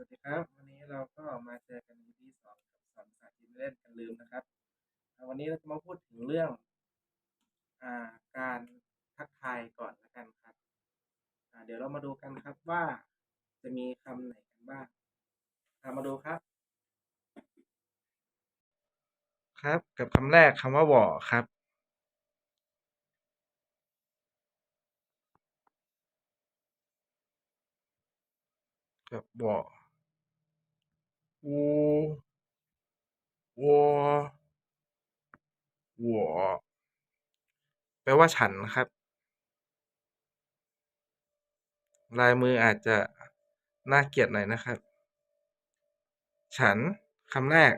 วัสดีครับ วันนี้เราก็มาเจอกัน EP สองกับสอนภาษาจีนเล่นกันลืมนะครับ วันนี้เราจะมาพูดถึงเรื่องอ่าการทักทายก่อนละกันครับอ่าเดี๋ยวเรามาดูกันครับว่าจะมีคำไหนกันบ้างามาดูครับ ครับกับคำแรกคำว่าหว่อครับกับหว่อ วูวัวหัวแปลว่าฉันครับ ลายมืออาจจะน่าเกลียดหน่อยนะครับ ฉันคำแรก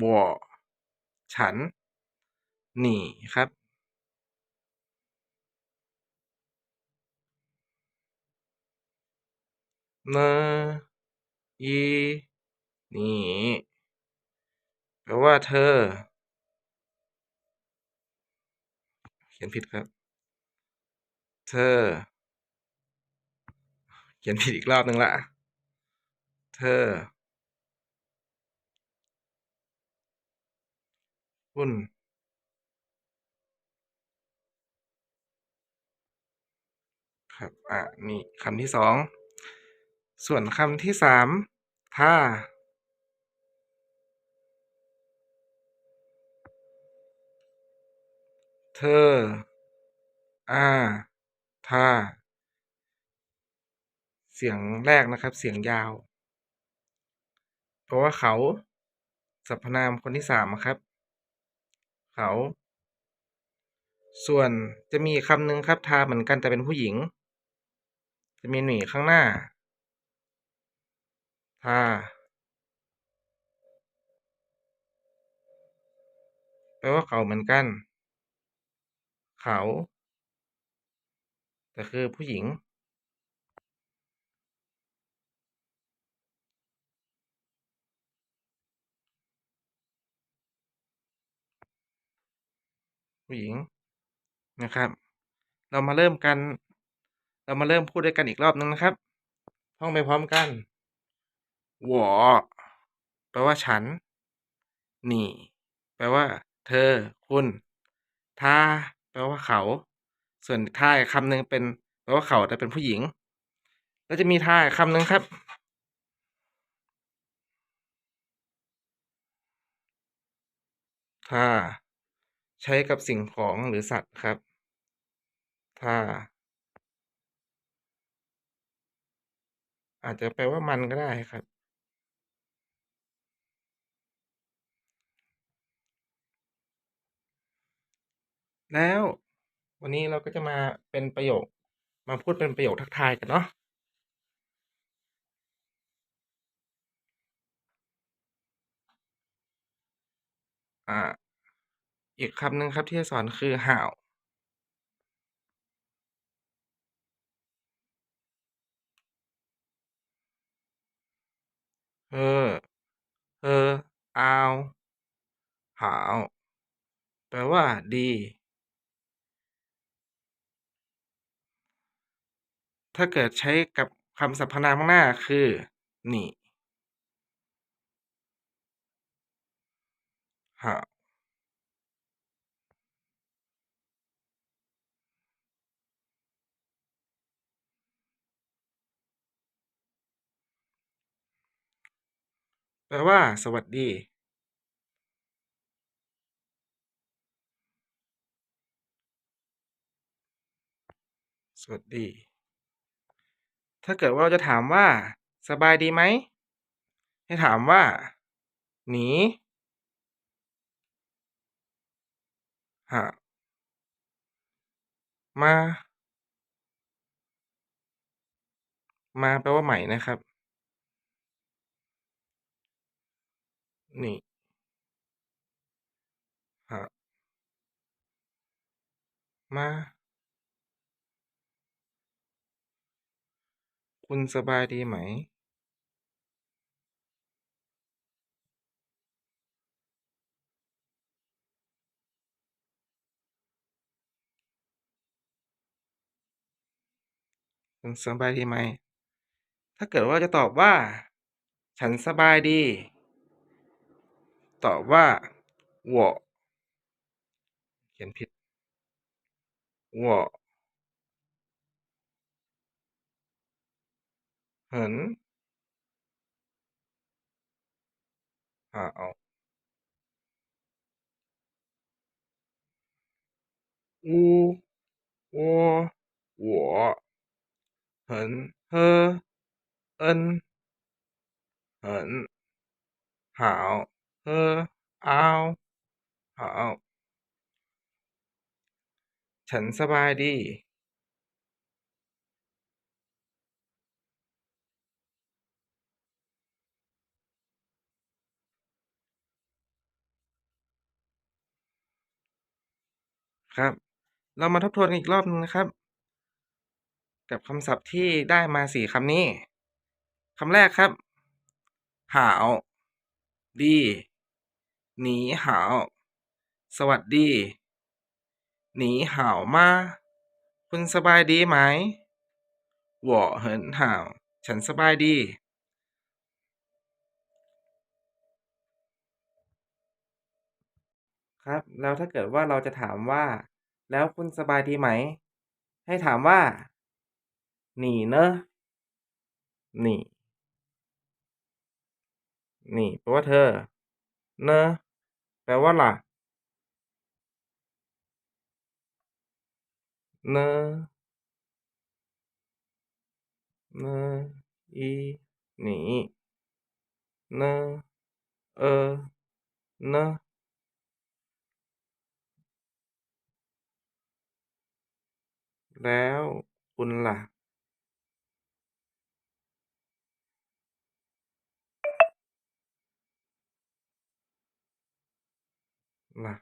บัวฉัน หนีครับ เนอี นี่แปลว่าเธอ เขียนผิดครับ เธอ เขียนผิดอีกรอบหนึ่งละเธอคุณครับ อะ นี่คำที่สอง ส่วนคำที่สามถ้า เธอ อาถ้าเสียงแรกนะครับ เสียงยาว เพราะว่าเขา สรรพนามคนที่สามครับ เขา ส่วนจะมีคำหนึ่งครับ ทาเหมือนกันแต่เป็นผู้หญิง จะมีหนีข้างหน้า ทาแปลว่าเขาเหมือนกัน เขาแต่คือผู้หญิง ผู้หญิงนะครับ เรามาเริ่มกัน เรามาเริ่มพูดด้วยกันอีกรอบหนึ่งนะครับ ท่องไปพร้อมกันหวอแปลว่าฉันหนี่ แปลว่า เธอ คุณท่า ลว่าเขา ส่วนท่าคำหนึ่งเป็นแปลว่าเขาแต่เป็นผู้หญิง แล้วจะมีท่าคำหนึ่งครับถ้าใช้กับสิ่งของหรือสัตว์ครับถ้าอาจจะแปลว่ามันก็ได้ครับ แล้ว วันนี้เราก็จะมาเป็นประโยค มาพูดเป็นประโยคทักทายกันเนาะอ่า อีกคำหนึ่งครับที่จะสอนคือห่าเฮอเฮออาวหาว แปลว่าดี ถ้าเกิดใช้กับคำสรรพนามข้างหน้าคือ นี่หาวแปลว่า สวัสดี สวัสดี ถ้าเกิดว่าเราจะถามว่า สบายดีไหม ให้ถามว่า หนีหาวมา มาแปลว่าใหม่นะครับ นี่หาวมา คุณสบายดีไหมคุณสบายดีไหม ถ้าเกิดว่าจะตอบว่า ฉันสบายดี ตอบว่า我เขียนผิด我 很好呜我我很喝恩很好喝เอา好ฉันสบายดี ครับ เรามาทบทวนกันอีกรอบนึงนะครับ กับคำศัพท์ที่ได้มาสี่คำนี้คำแรกครับหาวดีหนีหาวสวัสดี หนีหาวมา คุณสบายดีไหมหัวเหินหาว ฉันสบายดี ครับ แล้วถ้าเกิดว่าเราจะถามว่า"แล้วคุณสบายดีไหม?"ให้ถามว่าห"นีเนอะห"นีหนีแปลว่า"เธอ"เนอะ แปลว่า"ล่ะ"เนอะ เนอ อี หนี เนอ เออ เนอะ แล้วคุณล่ะ ล่ะ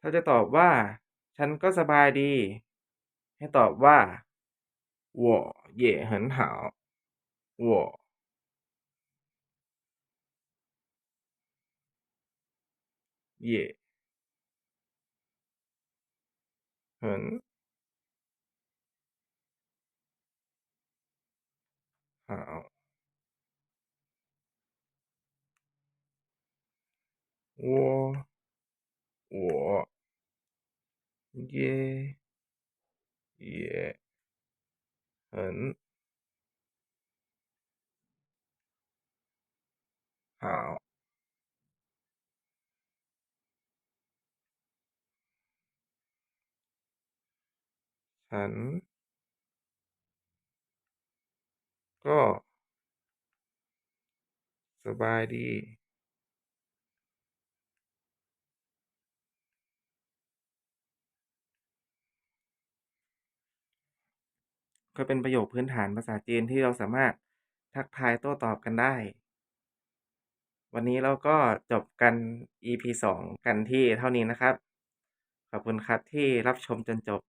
ถ้าจะตอบว่า ฉันก็สบายดี ให้ตอบว่า我也很好我 也很好我我也也很。好 ฉัน ก็ สบายดี ก็เป็นประโยคพื้นฐานภาษาจีนที่เราสามารถทักทายโต้ตอบกันได้ วันนี้เราก็จบกัน EP 2 กันที่เท่านี้นะครับ ขอบคุณครับที่รับชมจนจบ